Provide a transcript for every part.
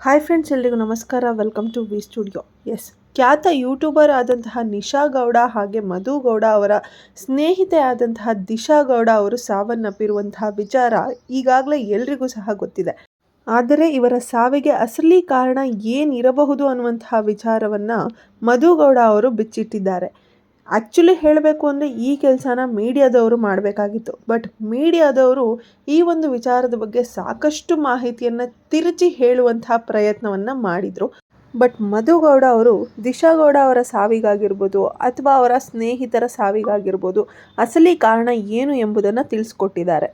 Hi friends ಎಲ್ರಿಗೂ ನಮಸ್ಕಾರ. Welcome to V studio S ಖ್ಯಾತ ಯೂಟ್ಯೂಬರ್ ಆದಂತಹ ನಿಶಾ ಗೌಡ ಹಾಗೆ ಮಧು ಗೌಡ ಅವರ ಸ್ನೇಹಿತೆ ಆದಂತಹ ದಿಶಾ ಗೌಡ ಅವರು ಸಾವನ್ನಪ್ಪಿರುವಂತಹ ವಿಚಾರ ಈಗಾಗಲೇ ಎಲ್ರಿಗೂ ಸಹ ಗೊತ್ತಿದೆ. ಆದರೆ ಇವರ ಸಾವಿಗೆ ಅಸಲಿ ಕಾರಣ ಏನಿರಬಹುದು ಅನ್ನುವಂತಹ ವಿಚಾರವನ್ನು ಮಧುಗೌಡ ಅವರು ಬಿಚ್ಚಿಟ್ಟಿದ್ದಾರೆ. ಆ್ಯಕ್ಚುಲಿ ಹೇಳಬೇಕು ಅಂದರೆ ಈ ಕೆಲಸನ ಮೀಡಿಯಾದವರು ಮಾಡಬೇಕಾಗಿತ್ತು. ಬಟ್ ಮೀಡಿಯಾದವರು ಈ ಒಂದು ವಿಚಾರದ ಬಗ್ಗೆ ಸಾಕಷ್ಟು ಮಾಹಿತಿಯನ್ನು ತಿರುಚಿ ಹೇಳುವಂತಹ ಪ್ರಯತ್ನವನ್ನು ಮಾಡಿದರು. ಬಟ್ ಮಧುಗೌಡ ಅವರು, ದಿಶಾಗೌಡ ಅವರ ಸಾವಿಗಾಗಿರ್ಬೋದು ಅಥವಾ ಅವರ ಸ್ನೇಹಿತರ ಸಾವಿಗಾಗಿರ್ಬೋದು ಅಸಲಿ ಕಾರಣ ಏನು ಎಂಬುದನ್ನು ತಿಳಿಸ್ಕೊಟ್ಟಿದ್ದಾರೆ.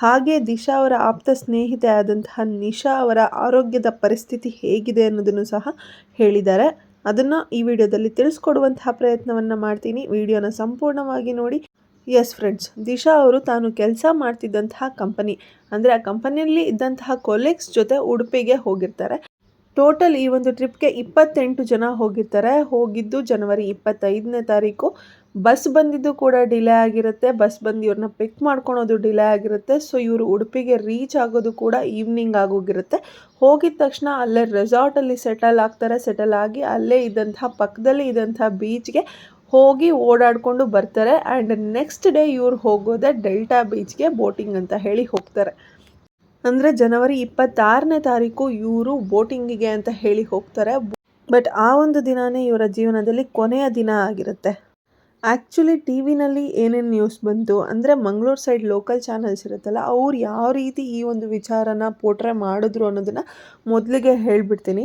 ಹಾಗೆ ದಿಶಾ ಅವರ ಆಪ್ತ ಸ್ನೇಹಿತೆ ಆದಂತಹ ನಿಶಾ ಅವರ ಆರೋಗ್ಯದ ಪರಿಸ್ಥಿತಿ ಹೇಗಿದೆ ಅನ್ನೋದನ್ನು ಸಹ ಹೇಳಿದ್ದಾರೆ. ಅದನ್ನು ಈ ವಿಡಿಯೋದಲ್ಲಿ ತಿಳಿಸ್ಕೊಡುವಂತಹ ಪ್ರಯತ್ನವನ್ನು ಮಾಡ್ತೀನಿ. ವಿಡಿಯೋನ ಸಂಪೂರ್ಣವಾಗಿ ನೋಡಿ. ಎಸ್ ಫ್ರೆಂಡ್ಸ್ ದಿಶಾ ಅವರು ತಾನು ಕೆಲಸ ಮಾಡ್ತಿದ್ದಂತಹ ಕಂಪನಿ ಅಂದರೆ ಆ ಕಂಪನಿಯಲ್ಲಿ ಇದ್ದಂತಹ ಕೊಲೀಗ್ಸ್ ಜೊತೆ ಉಡುಪಿಗೆ ಹೋಗಿರ್ತಾರೆ. ಟೋಟಲ್ ಈ ಒಂದು ಟ್ರಿಪ್ಗೆ ಇಪ್ಪತ್ತೆಂಟು ಜನ ಹೋಗಿರ್ತಾರೆ. ಹೋಗಿದ್ದು ಜನವರಿ ಇಪ್ಪತ್ತೈದನೇ ತಾರೀಕು. ಬಸ್ ಬಂದಿದ್ದು ಕೂಡ ಡಿಲೇ ಆಗಿರುತ್ತೆ. ಬಸ್ ಬಂದು ಇವ್ರನ್ನ ಪಿಕ್ ಮಾಡ್ಕೊಳೋದು ಡಿಲೇ ಆಗಿರುತ್ತೆ. ಸೊ ಇವರು ಉಡುಪಿಗೆ ರೀಚ್ ಆಗೋದು ಕೂಡ ಈವ್ನಿಂಗ್ ಆಗೋಗಿರುತ್ತೆ. ಹೋಗಿದ ತಕ್ಷಣ ಅಲ್ಲೇ ರೆಸಾರ್ಟಲ್ಲಿ ಸೆಟಲ್ ಆಗ್ತಾರೆ. ಸೆಟಲ್ ಆಗಿ ಅಲ್ಲೇ ಇದ್ದಂಥ ಪಕ್ಕದಲ್ಲಿ ಇದ್ದಂಥ ಬೀಚ್ಗೆ ಹೋಗಿ ಓಡಾಡಿಕೊಂಡು ಬರ್ತಾರೆ. ಆ್ಯಂಡ್ ನೆಕ್ಸ್ಟ್ ಡೇ ಇವ್ರು ಹೋಗೋದೇ ಡೆಲ್ಟಾ ಬೀಚ್ಗೆ ಬೋಟಿಂಗ್ ಅಂತ ಹೇಳಿ ಹೋಗ್ತಾರೆ. ಅಂದರೆ ಜನವರಿ ಇಪ್ಪತ್ತಾರನೇ ತಾರೀಕು ಇವರು ಬೋಟಿಂಗಿಗೆ ಅಂತ ಹೇಳಿ ಹೋಗ್ತಾರೆ. ಬಟ್ ಆ ಒಂದು ದಿನವೇ ಇವರ ಜೀವನದಲ್ಲಿ ಕೊನೆಯ ದಿನ ಆಗಿರುತ್ತೆ. ಆ್ಯಕ್ಚುಲಿ ಟಿ ವಿನಲ್ಲಿ ಏನೇನು ನ್ಯೂಸ್ ಬಂತು ಅಂದರೆ ಮಂಗಳೂರು ಸೈಡ್ ಲೋಕಲ್ ಚಾನಲ್ಸ್ ಇರುತ್ತಲ್ಲ, ಅವ್ರು ಯಾವ ರೀತಿ ಈ ಒಂದು ವಿಚಾರನ ಪೋಟ್ರೆ ಮಾಡಿದ್ರು ಅನ್ನೋದನ್ನು ಮೊದಲಿಗೆ ಹೇಳಿಬಿಡ್ತೀನಿ.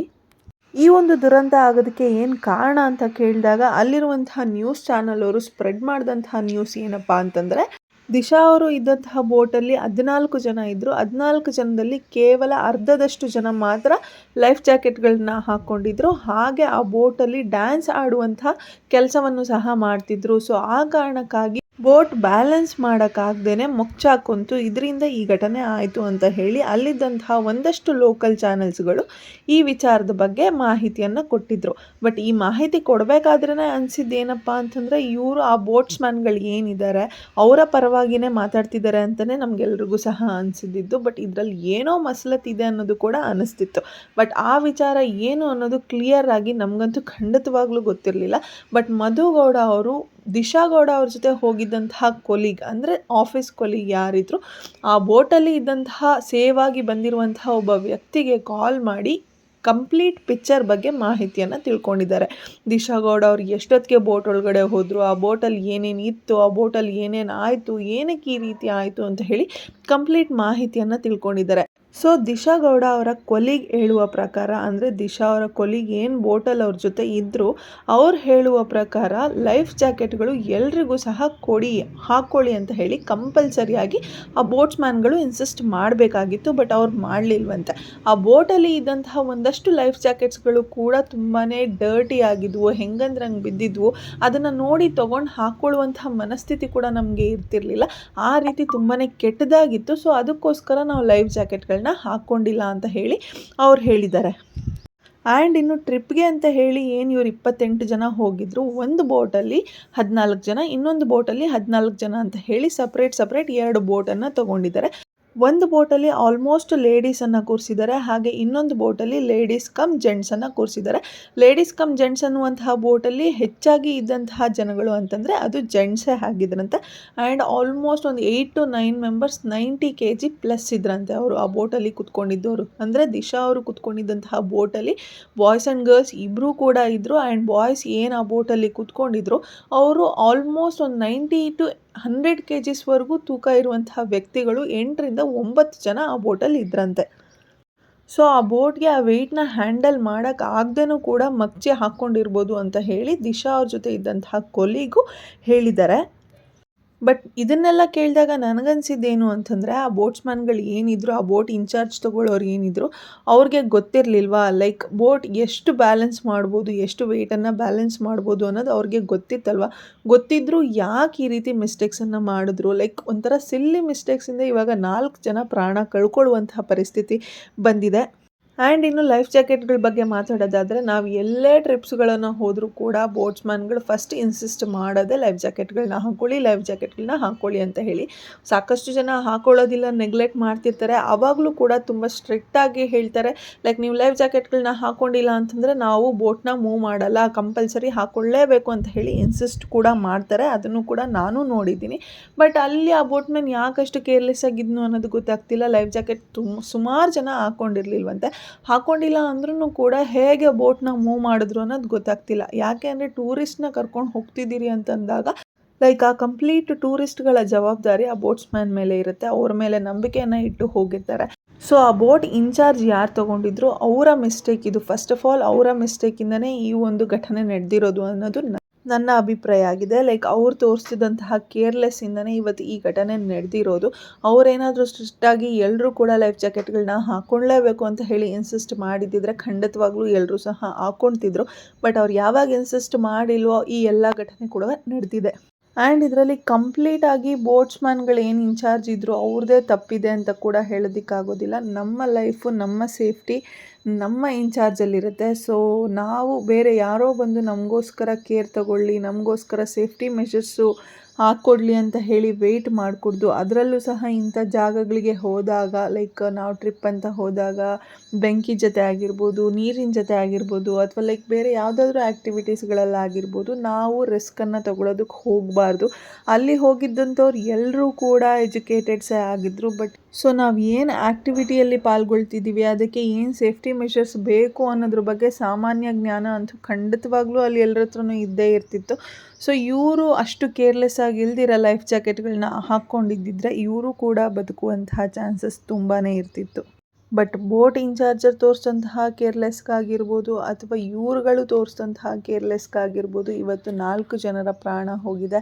ಈ ಒಂದು ದುರಂತ ಆಗೋದಕ್ಕೆ ಏನು ಕಾರಣ ಅಂತ ಕೇಳಿದಾಗ, ಅಲ್ಲಿರುವಂತಹ ನ್ಯೂಸ್ ಚಾನಲ್ ಅವರು ಸ್ಪ್ರೆಡ್ ಮಾಡಿದಂತಹ ನ್ಯೂಸ್ ಏನಪ್ಪ ಅಂತಂದರೆ ದಿಶಾ ಅವರು ಇದ್ದಂತಹ ಬೋಟಲ್ಲಿ ಹದಿನಾಲ್ಕು ಜನ ಇದ್ದರು ಹದಿನಾಲ್ಕು ಜನದಲ್ಲಿ ಕೇವಲ ಅರ್ಧದಷ್ಟು ಜನ ಮಾತ್ರ ಲೈಫ್ ಜಾಕೆಟ್ಗಳನ್ನ ಹಾಕ್ಕೊಂಡಿದ್ರು ಹಾಗೆ ಆ ಬೋಟಲ್ಲಿ ಡ್ಯಾನ್ಸ್ ಆಡುವಂತಹ ಕೆಲಸವನ್ನು ಸಹ ಮಾಡ್ತಿದ್ರು. ಸೊ, ಆ ಕಾರಣಕ್ಕಾಗಿ ಬೋಟ್ ಬ್ಯಾಲೆನ್ಸ್ ಮಾಡೋಕ್ಕಾಗ್ದೇ ಮೊಚ್ಚಾಕೊಂತು ಇದರಿಂದ ಈ ಘಟನೆ ಆಯಿತು ಅಂತ ಹೇಳಿ ಅಲ್ಲಿದ್ದಂತಹ ಒಂದಷ್ಟು ಲೋಕಲ್ ಚಾನೆಲ್ಸ್ಗಳು ಈ ವಿಚಾರದ ಬಗ್ಗೆ ಮಾಹಿತಿಯನ್ನು ಕೊಟ್ಟಿದ್ದರು ಬಟ್ ಈ ಮಾಹಿತಿ ಕೊಡಬೇಕಾದ್ರೇ ಅನಿಸಿದ್ದು ಏನಪ್ಪ ಅಂತಂದರೆ, ಇವರು ಆ ಬೋಟ್ಸ್ಮ್ಯಾನ್ಗಳು ಏನಿದ್ದಾರೆ ಅವರ ಪರವಾಗಿಯೇ ಮಾತಾಡ್ತಿದ್ದಾರೆ ಅಂತಲೇ ನಮಗೆಲ್ರಿಗೂ ಸಹ ಅನಿಸಿದ್ದು ಬಟ್ ಇದರಲ್ಲಿ ಏನೋ ಮಸಲತ್ತಿದೆ ಅನ್ನೋದು ಕೂಡ ಅನಿಸ್ತಿತ್ತು. ಬಟ್ ಆ ವಿಚಾರ ಏನು ಅನ್ನೋದು ಕ್ಲಿಯರ್ ಆಗಿ ನಮಗಂತೂ ಖಂಡಿತವಾಗ್ಲೂ ಗೊತ್ತಿರಲಿಲ್ಲ. ಬಟ್ ಮಧುಗೌಡ ಅವರು ದಿಶಾಗೌಡ ಅವ್ರ ಜೊತೆ ಹೋಗಿದ್ದಂತಹ ಕೊಲೀಗ್, ಅಂದರೆ ಆಫೀಸ್ ಕೊಲೀಗ್ ಯಾರಿದ್ರು, ಆ ಬೋಟಲ್ಲಿ ಇದ್ದಂತಹ ಸೇವ್ ಆಗಿ ಬಂದಿರುವಂತಹ ಒಬ್ಬ ವ್ಯಕ್ತಿಗೆ ಕಾಲ್ ಮಾಡಿ ಕಂಪ್ಲೀಟ್ ಪಿಕ್ಚರ್ ಬಗ್ಗೆ ಮಾಹಿತಿಯನ್ನು ತಿಳ್ಕೊಂಡಿದ್ದಾರೆ. ದಿಶಾಗೌಡ ಅವ್ರು ಎಷ್ಟೊತ್ತಿಗೆ ಬೋಟ್ ಒಳಗಡೆ ಹೋದರು, ಆ ಬೋಟಲ್ಲಿ ಏನೇನು ಇತ್ತು, ಆ ಬೋಟಲ್ಲಿ ಏನೇನು ಆಯಿತು, ಏನಕ್ಕೆ ಈ ರೀತಿ ಆಯಿತು ಅಂತ ಹೇಳಿ ಕಂಪ್ಲೀಟ್ ಮಾಹಿತಿಯನ್ನು ತಿಳ್ಕೊಂಡಿದ್ದಾರೆ. ಸೊ ದಿಶಾ ಗೌಡ ಅವರ ಕೊಲೀಗ್ ಹೇಳುವ ಪ್ರಕಾರ, ಅಂದರೆ ದಿಶಾ ಅವರ ಕೊಲೀಗ್ ಏನು ಬೋಟಲ್ ಅವ್ರ ಜೊತೆ ಇದ್ದರು ಅವ್ರು ಹೇಳುವ ಪ್ರಕಾರ ಲೈಫ್ ಜಾಕೆಟ್ಗಳು ಎಲ್ರಿಗೂ ಸಹ ಕೊಡಿ, ಹಾಕ್ಕೊಳ್ಳಿ ಅಂತ ಹೇಳಿ ಕಂಪಲ್ಸರಿಯಾಗಿ ಆ ಬೋಟ್ಸ್ಮ್ಯಾನ್ಗಳು ಇನ್ಸಿಸ್ಟ್ ಮಾಡಬೇಕಾಗಿತ್ತು ಬಟ್ ಅವ್ರು ಮಾಡಲಿಲ್ವಂತೆ. ಆ ಬೋಟಲ್ಲಿ ಇದ್ದಂತಹ ಒಂದಷ್ಟು ಲೈಫ್ ಜಾಕೆಟ್ಸ್ಗಳು ಕೂಡ ತುಂಬಾ ಡರ್ಟಿ ಆಗಿದ್ವು, ಹೆಂಗಂದ್ರೆ ಹಂಗೆ ಬಿದ್ದಿದ್ವು. ಅದನ್ನು ನೋಡಿ ತೊಗೊಂಡು ಹಾಕ್ಕೊಳ್ಳುವಂತಹ ಮನಸ್ಥಿತಿ ಕೂಡ ನಮಗೆ ಇರ್ತಿರ್ಲಿಲ್ಲ. ಆ ರೀತಿ ತುಂಬಾ ಕೆಟ್ಟದಾಗಿತ್ತು. ಸೊ ಅದಕ್ಕೋಸ್ಕರ ನಾವು ಲೈಫ್ ಜಾಕೆಟ್ಗಳನ್ನ ಹಾಕ್ಕೊಂಡಿಲ್ಲ ಅಂತ ಹೇಳಿ ಅವ್ರು ಹೇಳಿದ್ದಾರೆ. ಆ್ಯಂಡ್ ಇನ್ನು ಟ್ರಿಪ್ಗೆ ಅಂತ ಹೇಳಿ ಏನು ಇವ್ರು ಇಪ್ಪತ್ತೆಂಟು ಜನ ಹೋಗಿದ್ರು, ಒಂದು ಬೋಟಲ್ಲಿ ಹದಿನಾಲ್ಕು ಜನ, ಇನ್ನೊಂದು ಬೋಟಲ್ಲಿ ಹದಿನಾಲ್ಕು ಜನ ಅಂತ ಹೇಳಿ ಸಪ್ರೇಟ್ ಸಪ್ರೇಟ್ ಎರಡು ಬೋಟನ್ನು ತೊಗೊಂಡಿದ್ದಾರೆ. ಒಂದು ಬೋಟಲ್ಲಿ ಆಲ್ಮೋಸ್ಟ್ ಲೇಡೀಸನ್ನು ಕೂರಿಸಿದ್ದಾರೆ ಹಾಗೆ ಇನ್ನೊಂದು ಬೋಟಲ್ಲಿ ಲೇಡೀಸ್ ಕಮ್ ಜೆಂಟ್ಸನ್ನು ಕೂರಿಸಿದ್ದಾರೆ ಲೇಡೀಸ್ ಕಮ್ ಜೆಂಟ್ಸ್ ಅನ್ನುವಂತಹ ಬೋಟಲ್ಲಿ ಹೆಚ್ಚಾಗಿ ಇದ್ದಂತಹ ಜನಗಳು ಅಂತಂದರೆ ಅದು ಜೆಂಟ್ಸೇ ಆಗಿದ್ರಂತೆ. ಆ್ಯಂಡ್ ಆಲ್ಮೋಸ್ಟ್ ಒಂದು eight to nine members ninety K G plus ಇದ್ರಂತೆ ಅವರು ಆ ಬೋಟಲ್ಲಿ ಕುತ್ಕೊಂಡಿದ್ದವರು. ಅಂದರೆ ದಿಶಾ ಅವರು ಕುತ್ಕೊಂಡಿದ್ದಂತಹ ಬೋಟಲ್ಲಿ ಬಾಯ್ಸ್ ಆ್ಯಂಡ್ ಗರ್ಲ್ಸ್ ಇಬ್ಬರೂ ಕೂಡ ಇದ್ದರು ಆ್ಯಂಡ್ ಬಾಯ್ಸ್ ಏನು ಆ ಬೋಟಲ್ಲಿ ಕುತ್ಕೊಂಡಿದ್ರು, ಅವರು ಆಲ್ಮೋಸ್ಟ್ ಒಂದು ನೈಂಟಿ ಟು ಹಂಡ್ರೆಡ್ ಕೆ ಜಿಸ್ವರೆಗೂ ತೂಕ ಇರುವಂತಹ ವ್ಯಕ್ತಿಗಳು ಎಂಟರಿಂದ ಒಂಬತ್ತು ಜನ ಆ ಬೋಟಲ್ಲಿ ಇದ್ರಂತೆ. ಸೊ, ಆ ಬೋಟ್ಗೆ ಆ ವೆಯ್ಟ್ನ ಹ್ಯಾಂಡಲ್ ಮಾಡೋಕ್ಕಾಗ್ದೇನೂ ಕೂಡ ಮಗ್ಚಿ ಹಾಕ್ಕೊಂಡಿರ್ಬೋದು ಅಂತ ಹೇಳಿ ದಿಶಾ ಅವ್ರ ಜೊತೆ ಇದ್ದಂತಹ ಕೊಲಿಗೂ ಹೇಳಿದ್ದಾರೆ. ಬಟ್ ಇದನ್ನೆಲ್ಲ ಕೇಳಿದಾಗ ನನಗನ್ಸಿದ್ದೇನು ಅಂತಂದರೆ, ಆ ಬೋಟ್ಸ್ಮ್ಯಾನ್ಗಳು ಏನಿದ್ರು, ಆ ಬೋಟ್ ಇನ್ಚಾರ್ಜ್ ತೊಗೊಳ್ಳೋರು ಏನಿದ್ರು, ಅವ್ರಿಗೆ ಗೊತ್ತಿರಲಿಲ್ವಾ? ಲೈಕ್ ಬೋಟ್ ಎಷ್ಟು ಬ್ಯಾಲೆನ್ಸ್ ಮಾಡ್ಬೋದು, ಎಷ್ಟು ವೆಯ್ಟನ್ನು ಬ್ಯಾಲೆನ್ಸ್ ಮಾಡ್ಬೋದು ಅನ್ನೋದು ಅವ್ರಿಗೆ ಗೊತ್ತಿತ್ತಲ್ವ? ಗೊತ್ತಿದ್ದರೂ ಯಾಕೆ ಈ ರೀತಿ ಮಿಸ್ಟೇಕ್ಸನ್ನು ಮಾಡಿದ್ರು? ಲೈಕ್ ಒಂಥರ ಸಿಲ್ಲಿ ಮಿಸ್ಟೇಕ್ಸಿಂದ ಇವಾಗ ನಾಲ್ಕು ಜನ ಪ್ರಾಣ ಕಳ್ಕೊಳ್ಳುವಂತಹ ಪರಿಸ್ಥಿತಿ ಬಂದಿದೆ. ಆ್ಯಂಡ್ ಇನ್ನು ಲೈಫ್ ಜಾಕೆಟ್ಗಳ ಬಗ್ಗೆ ಮಾತಾಡೋದಾದರೆ ನಾವು ಎಲ್ಲೇ ಟ್ರಿಪ್ಸ್ಗಳನ್ನು ಹೋದರೂ ಕೂಡ ಬೋಟ್ಸ್ಮನ್ಗಳು ಫಸ್ಟ್ ಇನ್ಸಿಸ್ಟ್ ಮಾಡೋದೇ ಲೈಫ್ ಜಾಕೆಟ್ಗಳನ್ನ ಹಾಕ್ಕೊಳ್ಳಿ ಲೈಫ್ ಜಾಕೆಟ್ಗಳನ್ನ ಹಾಕ್ಕೊಳ್ಳಿ ಅಂತ ಹೇಳಿ. ಸಾಕಷ್ಟು ಜನ ಹಾಕೊಳ್ಳೋದಿಲ್ಲ ನೆಗ್ಲೆಕ್ಟ್ ಮಾಡ್ತಿರ್ತಾರೆ. ಆವಾಗಲೂ ಕೂಡ ತುಂಬ ಸ್ಟ್ರಿಕ್ಟಾಗಿ ಹೇಳ್ತಾರೆ ಲೈಕ್ ನೀವು ಲೈಫ್ ಜಾಕೆಟ್ಗಳನ್ನ ಹಾಕ್ಕೊಂಡಿಲ್ಲ ಅಂತಂದರೆ ನಾವು ಬೋಟ್ನ ಮೂವ್ ಮಾಡಲ್ಲ ಕಂಪಲ್ಸರಿ ಹಾಕ್ಕೊಳ್ಳೇಬೇಕು ಅಂತ ಹೇಳಿ ಇನ್ಸಿಸ್ಟ್ ಕೂಡ ಮಾಡ್ತಾರೆ. ಅದನ್ನು ಕೂಡ ನಾನು ನೋಡಿದ್ದೀನಿ. ಬಟ್ ಅಲ್ಲಿ ಆ ಬೋಟ್ಮನ್ ಯಾಕಷ್ಟು ಕೇರ್ಲೆಸ್ ಆಗಿದ್ನು ಅನ್ನೋದು ಗೊತ್ತಾಗ್ತಿಲ್ಲ. ಲೈಫ್ ಜಾಕೆಟ್ ತುಂಬ ಸುಮಾರು ಜನ ಹಾಕ್ಕೊಂಡಿರ್ಲಿಲ್ವಂತೆ ಹಾಕ್ಕೊಂಡಿಲ್ಲ ಅಂದ್ರೂ ಕೂಡ ಹೇಗೆ ಬೋಟ್ನ ಮೂವ್ ಮಾಡಿದ್ರು ಅನ್ನೋದು ಗೊತ್ತಾಗ್ತಿಲ್ಲ. ಯಾಕೆ ಅಂದರೆ ಟೂರಿಸ್ಟ್ನ ಕರ್ಕೊಂಡು ಹೋಗ್ತಿದ್ದೀರಿ ಅಂತಂದಾಗ ಲೈಕ್ ಆ ಕಂಪ್ಲೀಟ್ ಟೂರಿಸ್ಟ್ಗಳ ಜವಾಬ್ದಾರಿ ಆ ಬೋಟ್ಸ್ಮ್ಯಾನ್ ಮೇಲೆ ಇರುತ್ತೆ. ಅವ್ರ ಮೇಲೆ ನಂಬಿಕೆಯನ್ನು ಇಟ್ಟು ಹೋಗಿರ್ತಾರೆ. ಸೊ ಆ ಬೋಟ್ ಇನ್ಚಾರ್ಜ್ ಯಾರು ತೊಗೊಂಡಿದ್ರು? ಅವರ ಮಿಸ್ಟೇಕ್ ಇದು. ಫಸ್ಟ್ ಆಫ್ ಆಲ್ ಅವರ ಮಿಸ್ಟೇಕಿಂದನೇ ಈ ಒಂದು ಘಟನೆ ನಡೆದಿರೋದು ಅನ್ನೋದು ನನ್ನ ಅಭಿಪ್ರಾಯ ಆಗಿದೆ. ಲೈಕ್ ಅವ್ರು ತೋರಿಸಿದಂತಹ ಕೇರ್ಲೆಸ್ಸಿಂದನೇ ಇವತ್ತು ಈ ಘಟನೆ ನಡೆದಿರೋದು. ಅವರೇನಾದರೂ ಸ್ಟ್ರಿಕ್ಟಾಗಿ ಎಲ್ಲರೂ ಕೂಡ ಲೈಫ್ ಜಾಕೆಟ್ಗಳನ್ನ ಹಾಕ್ಕೊಳ್ಳೇಬೇಕು ಅಂತ ಹೇಳಿ ಇನ್ಸಿಸ್ಟ್ ಮಾಡಿದ್ದಿದ್ರೆ ಖಂಡಿತವಾಗ್ಲೂ ಎಲ್ಲರೂ ಸಹ ಹಾಕ್ಕೊಳ್ತಿದ್ರು ಬಟ್ ಅವ್ರು ಯಾವಾಗ ಇನ್ಸಿಸ್ಟ್ ಮಾಡಿಲ್ವೋ ಈ ಎಲ್ಲ ಘಟನೆ ಕೂಡ ನಡೆದಿದೆ. ಆ್ಯಂಡ್ ಇದರಲ್ಲಿ ಕಂಪ್ಲೀಟಾಗಿ ಬೋಟ್ಸ್ಮ್ಯಾನ್ಗಳು ಏನು ಇನ್ಚಾರ್ಜ್ ಇದ್ದರು ಅವ್ರದ್ದೇ ತಪ್ಪಿದೆ ಅಂತ ಕೂಡ ಹೇಳೋದಕ್ಕಾಗೋದಿಲ್ಲ. ನಮ್ಮ ಲೈಫು ನಮ್ಮ ಸೇಫ್ಟಿ ನಮ್ಮ ಇನ್ಚಾರ್ಜಲ್ಲಿರುತ್ತೆ. ಸೊ ನಾವು ಬೇರೆ ಯಾರೋ ಬಂದು ನಮಗೋಸ್ಕರ ಕೇರ್ ತಗೊಳ್ಳಿ, ನಮಗೋಸ್ಕರ ಸೇಫ್ಟಿ ಮೆಷರ್ಸು ಹಾಕ್ಕೊಡ್ಲಿ ಅಂತ ಹೇಳಿ ವೆಯ್ಟ್ ಮಾಡಿಕೊಡ್ದು. ಅದರಲ್ಲೂ ಸಹ ಇಂಥ ಜಾಗಗಳಿಗೆ ಹೋದಾಗ ಲೈಕ್ ನಾವು ಟ್ರಿಪ್ ಅಂತ ಹೋದಾಗ, ಬೆಂಕಿ ಜೊತೆ ಆಗಿರ್ಬೋದು, ನೀರಿನ ಜೊತೆ ಆಗಿರ್ಬೋದು, ಅಥವಾ ಲೈಕ್ ಬೇರೆ ಯಾವುದಾದ್ರೂ ಆ್ಯಕ್ಟಿವಿಟೀಸ್ಗಳಲ್ಲಾಗಿರ್ಬೋದು ನಾವು ರಿಸ್ಕನ್ನು ತಗೊಳ್ಳೋದಕ್ಕೆ ಹೋಗಬಾರ್ದು. ಅಲ್ಲಿ ಹೋಗಿದ್ದಂಥವ್ರು ಎಲ್ಲರೂ ಕೂಡ ಎಜುಕೇಟೆಡ್ಸೇ ಆಗಿದ್ದರು ಬಟ್ ಸೊ ನಾವು ಏನು ಆ್ಯಕ್ಟಿವಿಟಿಯಲ್ಲಿ ಪಾಲ್ಗೊಳ್ತಿದ್ದೀವಿ, ಅದಕ್ಕೆ ಏನು ಸೇಫ್ಟಿ ಮೆಷರ್ಸ್ ಬೇಕು ಅನ್ನೋದ್ರ ಬಗ್ಗೆ ಸಾಮಾನ್ಯ ಜ್ಞಾನ ಅಂತೂ ಖಂಡಿತವಾಗ್ಲೂ ಅಲ್ಲಿ ಎಲ್ಲರ ಹತ್ರನೂ ಇದ್ದೇ ಇರ್ತಿತ್ತು. ಸೊ ಇವರು ಅಷ್ಟು ಕೇರ್ಲೆಸ್ ಆಗಿ ಇಲ್ದಿರ ಲೈಫ್ ಜಾಕೆಟ್ಗಳನ್ನ ಹಾಕ್ಕೊಂಡಿದ್ದಿದ್ರೆ ಇವರು ಕೂಡ ಬದುಕುವಂತಹ ಚಾನ್ಸಸ್ ತುಂಬಾ ಇರ್ತಿತ್ತು. ಬಟ್ ಬೋಟ್ ಇನ್ಚಾರ್ಜರ್ ತೋರಿಸಿದಂತಹ ಕೇರ್ಲೆಸ್ಗಾಗಿರ್ಬೋದು ಅಥವಾ ಇವ್ರುಗಳು ತೋರಿಸಿದಂತಹ ಕೇರ್ಲೆಸ್ಗಾಗಿರ್ಬೋದು ಇವತ್ತು ನಾಲ್ಕು ಜನರ ಪ್ರಾಣ ಹೋಗಿದೆ.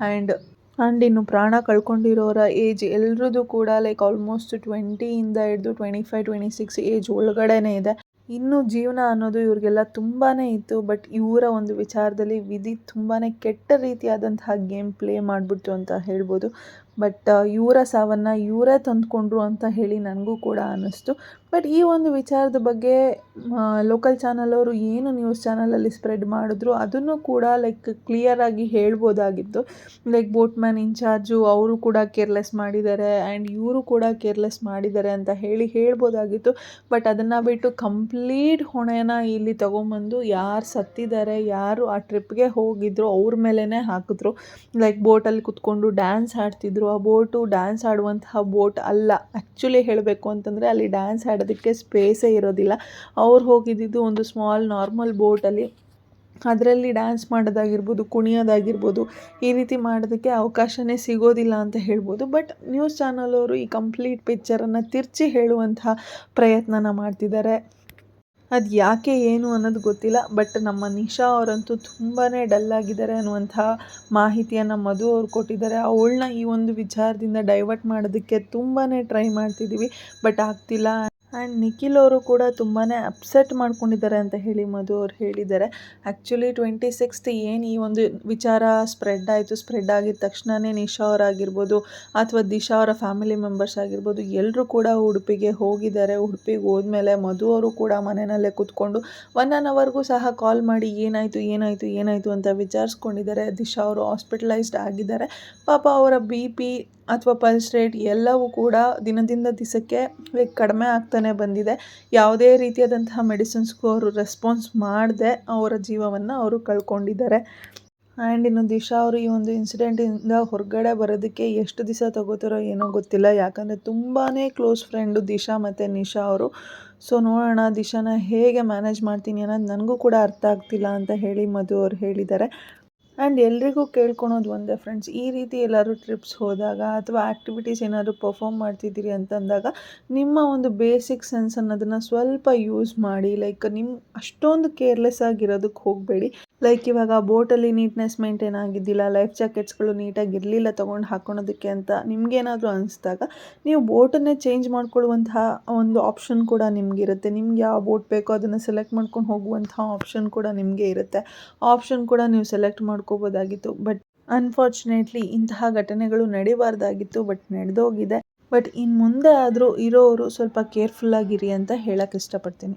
ಆ್ಯಂಡ್ ಆ್ಯಂಡ್ ಇನ್ನು ಪ್ರಾಣ ಕಳ್ಕೊಂಡಿರೋರ ಏಜ್ ಎಲ್ರದ್ದು ಕೂಡ ಲೈಕ್ ಆಲ್ಮೋಸ್ಟ್ ಟ್ವೆಂಟಿಯಿಂದ ಹಿಡಿದು twenty five twenty six age ಒಳಗಡೆನೇ ಇದೆ. ಇನ್ನೂ ಜೀವನ ಅನ್ನೋದು ಇವ್ರಿಗೆಲ್ಲ ತುಂಬಾ ಇತ್ತು ಬಟ್ ಇವರ ಒಂದು ವಿಚಾರದಲ್ಲಿ ವಿಧಿ ತುಂಬಾ ಕೆಟ್ಟ ರೀತಿಯಾದಂತಹ ಗೇಮ್ ಪ್ಲೇ ಮಾಡಿಬಿಡ್ತು ಅಂತ ಹೇಳ್ಬೋದು. ಬಟ್ ಇವರ ಸಾವನ್ನು ಇವರೇ ತಂದುಕೊಂಡ್ರು ಅಂತ ಹೇಳಿ ನನಗೂ ಕೂಡ ಅನ್ನಿಸ್ತು. ಬಟ್ ಈ ಒಂದು ವಿಚಾರದ ಬಗ್ಗೆ ಲೋಕಲ್ ಅವರು ಏನು ನ್ಯೂಸ್ ಚಾನಲಲ್ಲಿ ಸ್ಪ್ರೆಡ್ ಮಾಡಿದ್ರು ಅದನ್ನು ಕೂಡ ಲೈಕ್ ಕ್ಲಿಯರಾಗಿ ಹೇಳ್ಬೋದಾಗಿತ್ತು. ಲೈಕ್ ಬೋಟ್ಮ್ಯಾನ್ ಇನ್ಚಾರ್ಜು ಅವರು ಕೂಡ ಕೇರ್ಲೆಸ್ ಮಾಡಿದ್ದಾರೆ ಆ್ಯಂಡ್ ಇವರು ಕೂಡ ಕೇರ್ಲೆಸ್ ಮಾಡಿದ್ದಾರೆ ಅಂತ ಹೇಳಿ ಹೇಳ್ಬೋದಾಗಿತ್ತು. ಬಟ್ ಅದನ್ನು ಬಿಟ್ಟು ಕಂಪ್ಲೀಟ್ ಹೊಣೆನ ಇಲ್ಲಿ ತೊಗೊಂಬಂದು ಯಾರು ಸತ್ತಿದ್ದಾರೆ, ಯಾರು ಆ ಟ್ರಿಪ್ಗೆ ಹೋಗಿದ್ರು, ಅವ್ರ ಮೇಲೇ ಹಾಕಿದ್ರು. ಲೈಕ್ ಬೋಟಲ್ಲಿ ಕುತ್ಕೊಂಡು ಡ್ಯಾನ್ಸ್ ಆಡ್ತಿದ್ರು. ಆ ಬೋಟು ಡ್ಯಾನ್ಸ್ ಆಡುವಂತಹ ಬೋಟ್ ಅಲ್ಲ. ಆ್ಯಕ್ಚುಲಿ ಹೇಳಬೇಕು ಅಂತಂದರೆ ಅಲ್ಲಿ ಡ್ಯಾನ್ಸ್ ಆಡೋದಕ್ಕೆ ಸ್ಪೇಸೇ ಇರೋದಿಲ್ಲ. ಅವ್ರು ಹೋಗಿದ್ದಿದ್ದು ಒಂದು ಸ್ಮಾಲ್ ನಾರ್ಮಲ್ ಬೋಟಲ್ಲಿ ಅದರಲ್ಲಿ ಡ್ಯಾನ್ಸ್ ಮಾಡೋದಾಗಿರ್ಬೋದು, ಕುಣಿಯೋದಾಗಿರ್ಬೋದು, ಈ ರೀತಿ ಮಾಡೋದಕ್ಕೆ ಅವಕಾಶವೇ ಸಿಗೋದಿಲ್ಲ ಅಂತ ಹೇಳ್ಬೋದು. ಬಟ್ ನ್ಯೂಸ್ ಚಾನಲವರು ಈ ಕಂಪ್ಲೀಟ್ ಪಿಕ್ಚರನ್ನು ತಿರ್ಚಿ ಹೇಳುವಂತಹ ಪ್ರಯತ್ನನ ಮಾಡ್ತಿದ್ದಾರೆ. ಅದು ಯಾಕೆ, ಏನು ಅನ್ನೋದು ಗೊತ್ತಿಲ್ಲ. ಬಟ್ ನಮ್ಮ ನಿಶಾ ಅವರಂತೂ ತುಂಬಾ ಡಲ್ ಆಗಿದ್ದಾರೆ ಅನ್ನುವಂಥ ಮಾಹಿತಿಯನ್ನು ಮಧು ಅವ್ರು ಕೊಟ್ಟಿದ್ದಾರೆ. ಅವಳನ್ನ ಈ ಒಂದು ವಿಚಾರದಿಂದ ಡೈವರ್ಟ್ ಮಾಡೋದಕ್ಕೆ ತುಂಬಾ ಟ್ರೈ ಮಾಡ್ತಿದ್ದೀವಿ. ಬಟ್ ಆಗ್ತಿಲ್ಲ. ಆ್ಯಂಡ್ ನಿಖಿಲ್ ಅವರು ಕೂಡ ತುಂಬಾ ಅಪ್ಸೆಟ್ ಮಾಡ್ಕೊಂಡಿದ್ದಾರೆ ಅಂತ ಹೇಳಿ ಮಧು ಅವ್ರು ಹೇಳಿದ್ದಾರೆ. ಆ್ಯಕ್ಚುಲಿ ಟ್ವೆಂಟಿ ಸಿಕ್ಸ್ತ್ ಏನು ಈ ಒಂದು ವಿಚಾರ ಸ್ಪ್ರೆಡ್ ಆಯಿತು ಸ್ಪ್ರೆಡ್ ಆಗಿದ ತಕ್ಷಣವೇ ನಿಶಾ ಅವರಾಗಿರ್ಬೋದು ಅಥವಾ ದಿಶಾ ಅವರ ಫ್ಯಾಮಿಲಿ ಮೆಂಬರ್ಸ್ ಆಗಿರ್ಬೋದು ಎಲ್ಲರೂ ಕೂಡ ಉಡುಪಿಗೆ ಹೋಗಿದ್ದಾರೆ. ಉಡುಪಿಗೆ ಹೋದ್ಮೇಲೆ ಮಧು ಅವರು ಕೂಡ ಮನೆಯಲ್ಲೇ ಕೂತ್ಕೊಂಡು ಒನ್ ಆನ್ ಅವರ್ಗೂ ಸಹ ಕಾಲ್ ಮಾಡಿ ಏನಾಯಿತು ಏನಾಯಿತು ಏನಾಯಿತು ಅಂತ ವಿಚಾರಿಸ್ಕೊಂಡಿದ್ದಾರೆ. ದಿಶಾ ಅವರು ಹಾಸ್ಪಿಟಲೈಸ್ಡ್ ಆಗಿದ್ದಾರೆ. ಪಾಪ ಅವರ ಬಿ ಪಿ ಅಥವಾ ಪಲ್ಸ್ ರೇಟ್ ಎಲ್ಲವೂ ಕೂಡ ದಿನದಿಂದ ದಿಸಕ್ಕೆ ಲೈಕ್ ಕಡಿಮೆ ಆಗ್ತಾನೆ ಬಂದಿದೆ. ಯಾವುದೇ ರೀತಿಯಾದಂತಹ ಮೆಡಿಸಿನ್ಸ್ಗೂ ಅವರು ರೆಸ್ಪಾನ್ಸ್ ಮಾಡದೆ ಅವರ ಜೀವವನ್ನು ಅವರು ಕಳ್ಕೊಂಡಿದ್ದಾರೆ. ಆ್ಯಂಡ್ ಇನ್ನು ದಿಶಾ ಅವರು ಈ ಒಂದು ಇನ್ಸಿಡೆಂಟಿಂದ ಹೊರಗಡೆ ಬರೋದಕ್ಕೆ ಎಷ್ಟು ದಿವಸ ತಗೋತಾರೋ ಏನೋ ಗೊತ್ತಿಲ್ಲ. ಯಾಕಂದರೆ ತುಂಬಾ ಕ್ಲೋಸ್ ಫ್ರೆಂಡು ದಿಶಾ ಮತ್ತು ನಿಶಾ ಅವರು. ಸೊ ನೋಡೋಣ ದಿಶಾನ ಹೇಗೆ ಮ್ಯಾನೇಜ್ ಮಾಡ್ತೀನಿ ಅನ್ನೋದು ನನಗೂ ಕೂಡ ಅರ್ಥ ಆಗ್ತಿಲ್ಲ ಅಂತ ಹೇಳಿ ಮಧು ಅವ್ರು ಹೇಳಿದ್ದಾರೆ. ಆ್ಯಂಡ್ ಎಲ್ರಿಗೂ ಕೇಳ್ಕೊಳೋದು ಒಂದೇ ಫ್ರೆಂಡ್ಸ್ ಈ ರೀತಿ ಎಲ್ಲರೂ ಟ್ರಿಪ್ಸ್ ಹೋದಾಗ ಅಥವಾ ಆ್ಯಕ್ಟಿವಿಟೀಸ್ ಏನಾದರೂ ಪರ್ಫಾಮ್ ಮಾಡ್ತಿದ್ದೀರಿ ಅಂತಂದಾಗ ನಿಮ್ಮ ಒಂದು ಬೇಸಿಕ್ ಸೆನ್ಸ್ ಅನ್ನೋದನ್ನು ಸ್ವಲ್ಪ ಯೂಸ್ ಮಾಡಿ ಲೈಕ್ ನಿಮ್ಮ ಅಷ್ಟೊಂದು ಕೇರ್ಲೆಸ್ ಆಗಿರೋದಕ್ಕೆ ಹೋಗಬೇಡಿ. ಲೈಕ್ ಇವಾಗ ಬೋಟಲ್ಲಿ ನೀಟ್ನೆಸ್ ಮೇಂಟೈನ್ ಆಗಿದ್ದಿಲ್ಲ ಲೈಫ್ ಜಾಕೆಟ್ಸ್ಗಳು ನೀಟಾಗಿ ಇರಲಿಲ್ಲ ತೊಗೊಂಡು ಹಾಕೊಳೋದಕ್ಕೆ ಅಂತ ನಿಮಗೇನಾದರೂ ಅನಿಸಿದಾಗ ನೀವು ಬೋಟನ್ನೇ ಚೇಂಜ್ ಮಾಡ್ಕೊಳ್ಳುವಂತಹ ಒಂದು ಆಪ್ಷನ್ ಕೂಡ ನಿಮಗಿರುತ್ತೆ. ನಿಮ್ಗೆ ಯಾವ ಬೋಟ್ ಬೇಕೋ ಅದನ್ನು ಸೆಲೆಕ್ಟ್ ಮಾಡ್ಕೊಂಡು ಹೋಗುವಂತಹ ಆಪ್ಷನ್ ಕೂಡ ನಿಮಗೆ ಇರುತ್ತೆ. ಆಪ್ಷನ್ ಕೂಡ ನೀವು ಸೆಲೆಕ್ಟ್ ಮಾಡ್ಕೋಬೋದಾಗಿತ್ತು ಬಟ್ ಅನ್ಫಾರ್ಚುನೇಟ್ಲಿ ಇಂತಹ ಘಟನೆಗಳು ನಡಿಬಾರ್ದಾಗಿತ್ತು ಬಟ್ ನಡೆದೋಗಿದೆ. ಬಟ್ ಇನ್ನು ಮುಂದೆ ಆದರೂ ಇರೋರು ಸ್ವಲ್ಪ ಕೇರ್ಫುಲ್ಲಾಗಿರಿ ಅಂತ ಹೇಳಕ್ಕೆ ಇಷ್ಟಪಡ್ತೀನಿ.